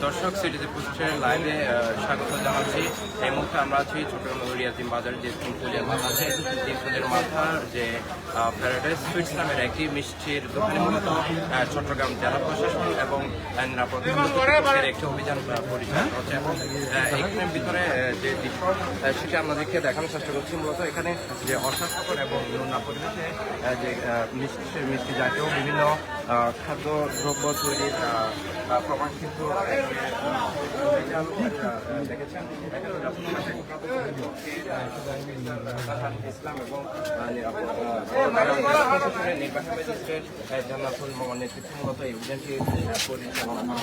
দর্শক সিটিতে পোস্টের লাইভে আহ, স্বাগত জানাচ্ছি। এই মুহূর্তে আমরা আছি চট্টগ্রাম রিয়াজিম যে তিনপুলের মাথা আছে তিনপুলের মাথার যে প্যারাডাইস সুইটস নামের একটি মিষ্টির দোকানে মূলত চট্টগ্রাম জেলা প্রশাসন এবং একটি অভিযান পরিচালনা আহ, ভিতরে যে দৃশ্য সেটা আপনাদেরকে দেখানোর চেষ্টা করছি। মূলত এখানে যে অস্বাস্থ্যকর এবং নোনা যে মিষ্টি মিষ্টি জাতীয় বিভিন্ন খাদ্য দ্রব্য তৈরির প্রমাণ কিন্তু দেখেছেন ইসলাম এবং অভিযানটি পরিচালনা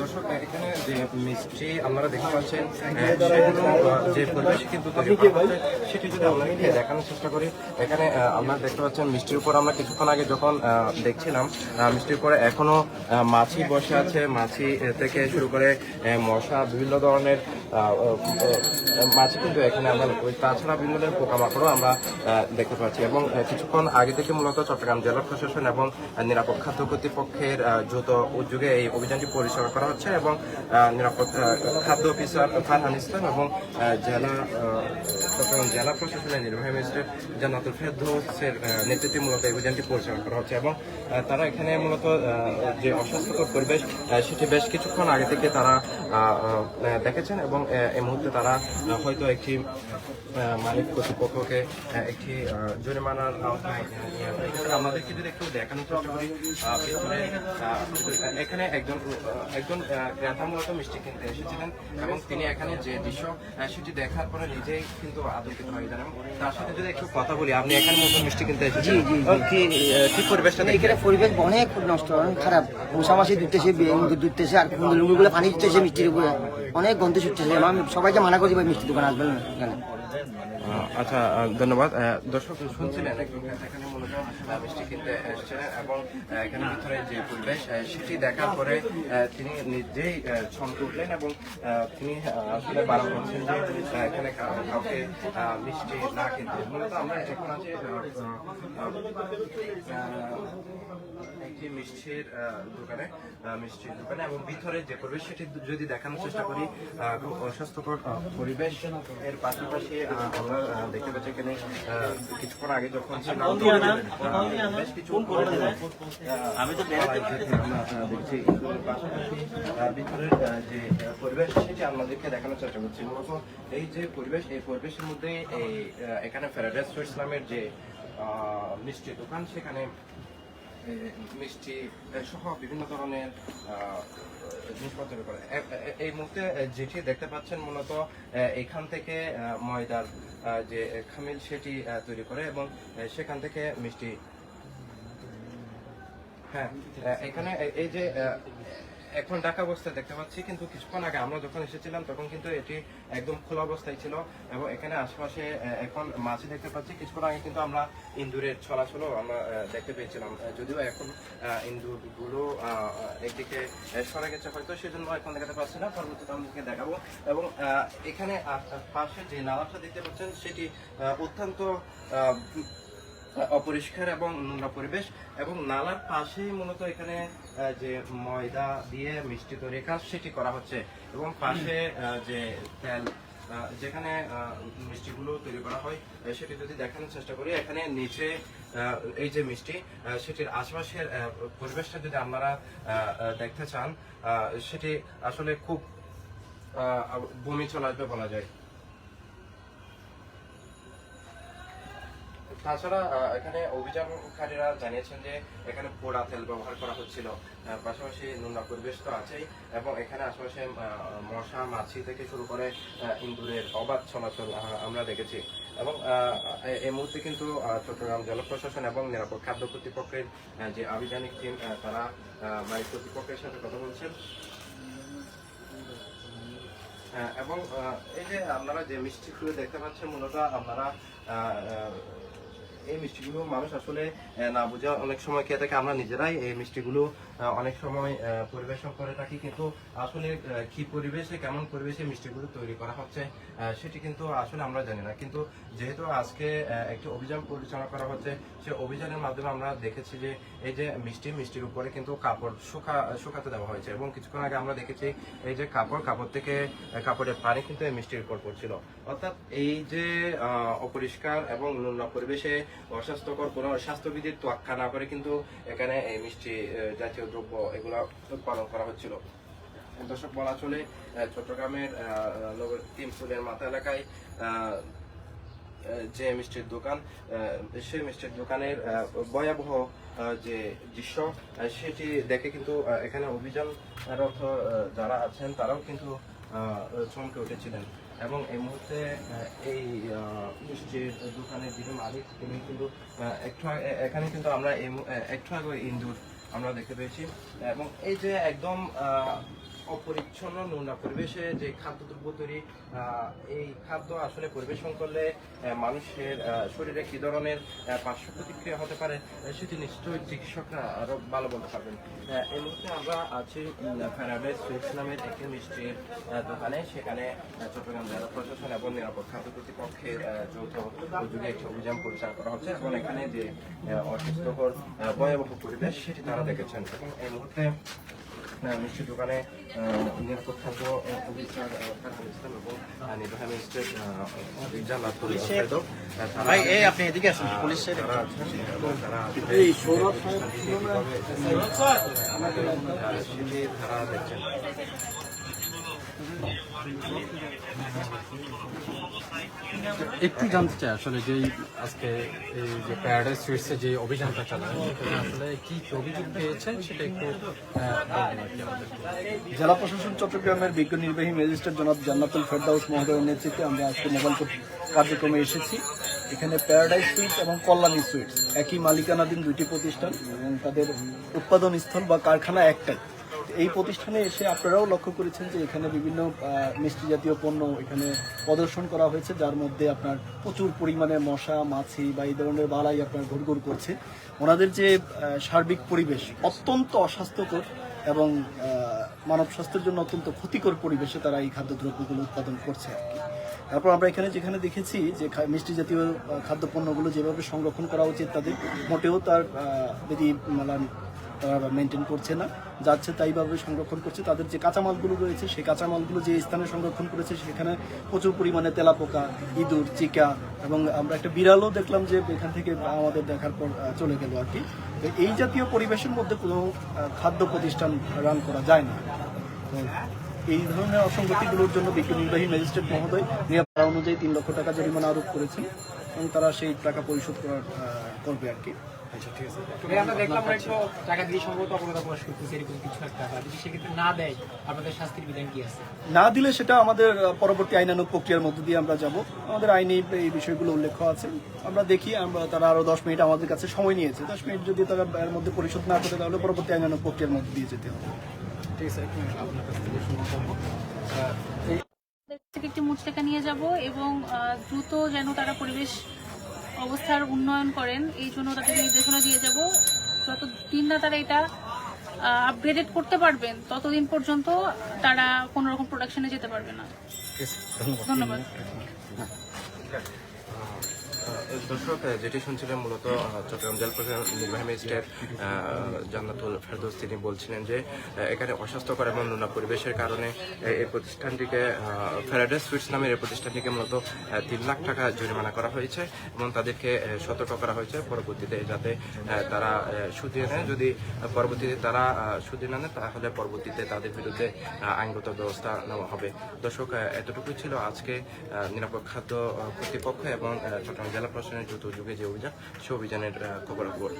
দর্শক এখানে যে মিষ্টি আপনারা দেখতে পাচ্ছেন যে পরিবেশ কিন্তু তৈরি করা হচ্ছে, সেটি যদি আপনাদেরকে দেখানোর চেষ্টা করি এখানে আপনারা দেখতে পাচ্ছেন মিষ্টির উপর আমরা কিছুক্ষণ আগে যখন দেখছিলাম মিষ্টির উপরে এখনও মাছি বসে আছে মাছি থেকে শুরু করে মশা বিভিন্ন ধরনের মাছি কিন্তু এখানে আমরা ওই তাছাড়া বিভিন্ন ধরনের পোকামাকড়ও আমরা দেখতে পাচ্ছি এবং কিছুক্ষণ আগে থেকে মূলত চট্টগ্রাম জেলা প্রশাসন এবং নিরাপদ খাদ্য কর্তৃপক্ষের যৌথ উদ্যোগে এই অভিযানটি পরিচালনা করা হচ্ছে এবং আহ, খাদ্য অফিসার ফারহান ইসলাম এবং জেলা চট্টগ্রাম জেলা প্রশাসনের নির্বাহী ম্যাজিস্ট্রেট জান্নাতুল ফেরদৌসের নেতৃত্বে মূলত অভিযানটি পরিচালনা করা হচ্ছে এবং তারা এখানে মূলত যে অস্বাস্থ্যকর পরিবেশ সেটি বেশ কিছুক্ষণ আগে থেকে তারা দেখেছেন এবং এই মুহূর্তে তারা হয়তো একটি মালিক কর্তৃপক্ষকে একটি জরিমানার আওতায় আমাদেরকে যদি একটু দেখানোর চেষ্টা করি এখানে একজন একজন আহ, ক্রেতা মূলত মিষ্টি কিনতে এসেছিলেন এবং তিনি এখানে যে দৃশ্য সেটি দেখার পরে নিজেই কিন্তু আতঙ্কিত হয়ে যান। তার সাথে যদি একটু কথা বলি আপনি এখানে মিষ্টি কিনতে এসেছেন? কি পরিবেশটা দেখে এখানে পরিবেশ অনেক নষ্ট অনেক খারাপ। দুধতেছে দুধ দুধতেছে আর লুঙ্গুগুলো পানি দিতেছে মিষ্টির উপরে। অনেক গন্ধ ছুটতেছে। আমি সবাইকে মানা করছি ভাই মিষ্টি দোকান আসবেন এখানে। আচ্ছা ধন্যবাদ। দর্শক শুনছিলেন এখানে মূলত মিষ্টি কিনতে এসেছিলেন এবং এখানে ভিতরে যে পরিবেশ সেটি দেখার পরে তিনি নিজেই আহ, উঠলেন এবং তিনি আসলে বারণ করছেন যে এখানে কাউকে মিষ্টি না কিনতে মূলত আমরা এখন একটি মিষ্টির দোকানে মিষ্টির দোকানে এবং ভিতরে যে পরিবেশ সেটি যদি দেখানোর চেষ্টা করি খুব অস্বাস্থ্যকর পরিবেশ। এর পাশাপাশি আমরা দেখতে পাচ্ছি এখানে। কিছুক্ষণ আগে যখন বেশ কিছু আমি তো দেখছি ভিতরের যে পরিবেশ সেটি আপনাদেরকে দেখানোর চেষ্টা করছি। মূলত এই যে পরিবেশ এই পরিবেশের মধ্যে এই এখানে ফেরাডাইস সুইটস নামের যে মিষ্টি দোকান সেখানে মিষ্টি সহ বিভিন্ন ধরনের আহ, জিনিসপত্র করে এ- এ- এই মুহূর্তে যেটি দেখতে পাচ্ছেন মূলত এখান থেকে ময়দার যে খামিল সেটি তৈরি করে এবং সেখান থেকে মিষ্টি। হ্যাঁ এখানে এই যে এখন ঢাকা অবস্থায় দেখতে পাচ্ছি, কিন্তু কিছুক্ষণ আগে আমরা যখন এসেছিলাম, তখন কিন্তু এটি একদম খোলা অবস্থায় ছিল এবং এখানে আশেপাশে এখন মাছ দেখতে পাচ্ছি, কিছুক্ষণ আগে কিন্তু আমরা ইন্দুরের ছলাছলও আমরা দেখতে পেয়েছিলাম। যদিও এখন ইন্দুরগুলো একদিকে সরে গেছে হয়তো, সেজন্য এখন দেখাতে পাচ্ছি না, পরবর্তীতে আমাদেরকে দেখাবো। এবং এখানে পাশে যে নালাটা দেখতে পাচ্ছেন, সেটি অত্যন্ত অপরিষ্কার এবং নোংরা পরিবেশ এবং নালার পাশেই মূলত এখানে যে ময়দা দিয়ে মিষ্টি তৈরি কাজ সেটি করা হচ্ছে এবং পাশে যে তেল যেখানে মিষ্টিগুলো তৈরি করা হয় সেটি যদি দেখানোর চেষ্টা করি, এখানে নিচে এই যে মিষ্টি সেটির আশপাশের পরিবেশটা যদি আপনারা দেখতে চান সেটি আসলে খুব বমি চলে আসবে বলা যায়। তাছাড়া এখানে অভিযানকারীরা জানিয়েছেন যে এখানে পোড়া তেল ব্যবহার করা হচ্ছিল। পাশাপাশি নোংরা পরিবেশ তো আছেই এবং এখানে আশেপাশে মশা মাছি থেকে শুরু করে ইন্দুরের অবাধ চলাচল আমরা দেখেছি। এবং এই মুহূর্তে কিন্তু চট্টগ্রাম জেলা প্রশাসন এবং নিরাপদ খাদ্য কর্তৃপক্ষের যে আভিযানিক টিম তারা আহ, কর্তৃপক্ষের সাথে কথা বলছেন। এবং এই যে আপনারা যে মিষ্টিগুলো দেখতে পাচ্ছেন মূলত আপনারা এই মিষ্টিগুলো মানুষ আসলে না বুঝে অনেক সময় খেয়ে থাকে। আমরা নিজেরাই এই মিষ্টিগুলো অনেক সময় পরিবেশন করে থাকি। কিন্তু আসলে কি পরিবেশে, কেমন পরিবেশে মিষ্টিগুলো তৈরি করা হচ্ছে সেটি কিন্তু আসলে আমরা জানি না। কিন্তু যেহেতু আজকে একটি অভিযান পরিচালনা করা হচ্ছে সেই অভিযানের মাধ্যমে আমরা দেখেছি যে, এই যে মিষ্টি, মিষ্টির উপরে কিন্তু কাপড় শুকা, শুকাতে দেওয়া হয়েছে এবং কিছুক্ষণ আগে আমরা দেখেছি, এই যে কাপড় কাপড় থেকে কাপড়ের পানি কিন্তু এই মিষ্টির উপর পড়ছিল। অর্থাৎ এই যে অপরিষ্কার এবং নোংরা পরিবেশে অস্বাস্থ্যকর কোনো স্বাস্থ্যবিধির তোয়াক্কা না করে কিন্তু এখানে এই মিষ্টি জাতীয় দ্রব্য এগুলা উৎপাদন করা হচ্ছিল। দর্শক বলা চলে চট্টগ্রামের আহ, নগর তিন ফুলের মাথা এলাকায় যে মিষ্টির দোকান সেই মিষ্টির দোকানের ভয়াবহ যে দৃশ্য সেটি দেখে কিন্তু এখানে অভিযানরত যারা আছেন তারাও কিন্তু চমকে উঠেছিলেন। এবং এই মুহূর্তে এই মিষ্টির দোকানের যিনি মালিক, তিনি কিন্তু একটু এখানে কিন্তু আমরা একটু আগে ইন্দুর আমরা দেখতে পেয়েছি। এবং এই যে একদম অপরিচ্ছন্ন নোংরা পরিবেশে যে খাদ্যদ্রব্য তৈরি এই খাদ্য আসলে পরিবেশন করলে মানুষের শরীরে কি ধরনের পার্শ্ব প্রতিক্রিয়া হতে পারে সেটি নিশ্চয়ই চিকিৎসকরা আরও ভালো বলতে পারবেন। এই মুহূর্তে আমরা আছি প্যারাডাইস সুইটস নামের একটি মিষ্টির দোকানে। সেখানে চট্টগ্রাম জেলা প্রশাসন এবং নিরাপদ খাদ্য কর্তৃপক্ষের যৌথ উদ্যোগে একটি অভিযান পরিচালনা করা হচ্ছে এবং এখানে যে আহ, অস্বাস্থ্যকর ভয়াবহ পরিবেশ সেটি তারা দেখেছেন। এবং এই মুহূর্তে আহ, মিষ্টি দোকানে নিরাপদ খাদ্য অফিসার ফারহান ইসলাম এবং নির্বাহী ম্যাজিস্ট্রেট আহ, তারা- ভাই এই আপনি এদিকে আসুন পুলিশের তারা আছেন এবং তারা একটু জানতে চাই আসলে যে আজকে এই যে প্যারাডাইস সুইটসে যে অভিযানটা চালায়, আসলে কি অভিযোগ পেয়েছেন সেটা একটু। জেলা প্রশাসন চট্টগ্রামের বিজ্ঞ নির্বাহী ম্যাজিস্ট্রেট জনাব জান্নাতুল ফেরদাউস মহোদয়ের নেতৃত্বে আমরা আজকে মোবাইল কার্যক্রমে এসেছি এখানে প্যারাডাইস সুইটস এবং কল্যাণী সুইটস একই মালিকানাধীন দুইটি প্রতিষ্ঠান এবং তাদের উৎপাদন স্থল বা কারখানা একটাই এই প্রতিষ্ঠানে এসে আপনারাও লক্ষ্য করেছেন যে এখানে বিভিন্ন মিষ্টি জাতীয় পণ্য এখানে প্রদর্শন করা হয়েছে, যার মধ্যে আপনার প্রচুর পরিমাণে মশা, মাছি বা এই ধরনের বালাই আপনার ঘুরঘুর করছে। ওনাদের যে সার্বিক পরিবেশ অত্যন্ত অস্বাস্থ্যকর এবং মানব স্বাস্থ্যের জন্য অত্যন্ত ক্ষতিকর পরিবেশে তারা এই খাদ্যদ্রব্যগুলো উৎপাদন করছে আর কি। তারপর আমরা এখানে যেখানে দেখেছি যে মিষ্টি জাতীয় খাদ্যপণ্যগুলো যেভাবে সংরক্ষণ করা উচিত তাদের, মোটেও তার বিধি মালান তারা মেনটেন করছে না, যাচ্ছে তাইভাবে সংরক্ষণ করছে। তাদের যে কাঁচামালগুলো রয়েছে, সেই কাঁচামালগুলো যে স্থানে সংরক্ষণ করেছে, সেখানে প্রচুর পরিমাণে তেলাপোকা, ইঁদুর, চিকা এবং আমরা একটা বিড়ালও দেখলাম যে এখান থেকে আমাদের দেখার পর চলে গেল আর কি। এই জাতীয় পরিবেশের মধ্যে কোনো খাদ্য প্রতিষ্ঠান রান করা যায় না। এই ধরনের অসঙ্গতিগুলোর জন্য বিজ্ঞ নির্বাহী ম্যাজিস্ট্রেট মহোদয় নিরাপত্তা অনুযায়ী তিন লক্ষ টাকা জরিমানা আরোপ করেছেন এবং তারা সেই টাকা পরিশোধ করার করবে আর কি। তবে আমরা দেখলাম একটু টাকা দিয়ে সম্ভবত অপরাধ প্রকাশ করতেছি এরকম কিছু একটা যদি সেক্ষেত্রে না দেয় আপনাদের শাস্তির বিধান কি আছে? না দিলে সেটা আমাদের পরবর্তী আইনানুগ প্রক্রিয়ার মধ্য দিয়ে আমরা যাব। আমাদের আইনে এই বিষয়গুলো উল্লেখ আছে। আমরা দেখি আমরা তারা আরও দশ মিনিট আমাদের কাছে সময় নিয়েছে। দশ মিনিট যদি তারা এর মধ্যে পরিশোধ না করে তাহলে পরবর্তী আইনানুগ প্রক্রিয়ার মধ্যে দিয়ে যেতে হবে। ঠিক আছে একটু আপনার কাছ থেকে শুনতে চাবো আহ, এই থেকে একটি মুচলেখা নিয়ে যাব এবং আহ, দ্রুত যেন তারা পরিবেশ অবস্থার উন্নয়ন করেন এই জন্য তাদের নির্দেশনা দিয়ে যাব। যত দিন না তারা এটা আপগ্রেডেড করতে পারবেন ততদিন পর্যন্ত তারা কোনো রকম প্রোডাকশনে যেতে পারবে না। ধন্যবাদ। আহ, দর্শক যেটি শুনছিলেন মূলত চট্টগ্রাম জেলা প্রশাসন নির্বাহী ম্যাজিস্ট্রেট জান্নাতুল ফেরদৌস তিনি বলছিলেন যে এখানে অস্বাস্থ্যকর এবং নোনা পরিবেশের কারণে এই প্রতিষ্ঠানটিকে ফেরাডাইস সুইটস নামের এই প্রতিষ্ঠানটিকে মূলত তিন লাখ টাকা জরিমানা করা হয়েছে এবং তাদেরকে সতর্ক করা হয়েছে পরবর্তীতে যাতে তারা সুদিয়ে নেয়। যদি পরবর্তীতে তারা সুদিয়ে না নেয় তাহলে পরবর্তীতে তাদের বিরুদ্ধে আইনগত ব্যবস্থা নেওয়া হবে। দর্শক আহ, এতটুকুই ছিল আজকে নিরাপদ খাদ্য কর্তৃপক্ষ এবং চট্টগ্রাম জেলা প্রশাসনের যৌথ যুগে যে অভিযান সে অভিযানের খবরাখবর।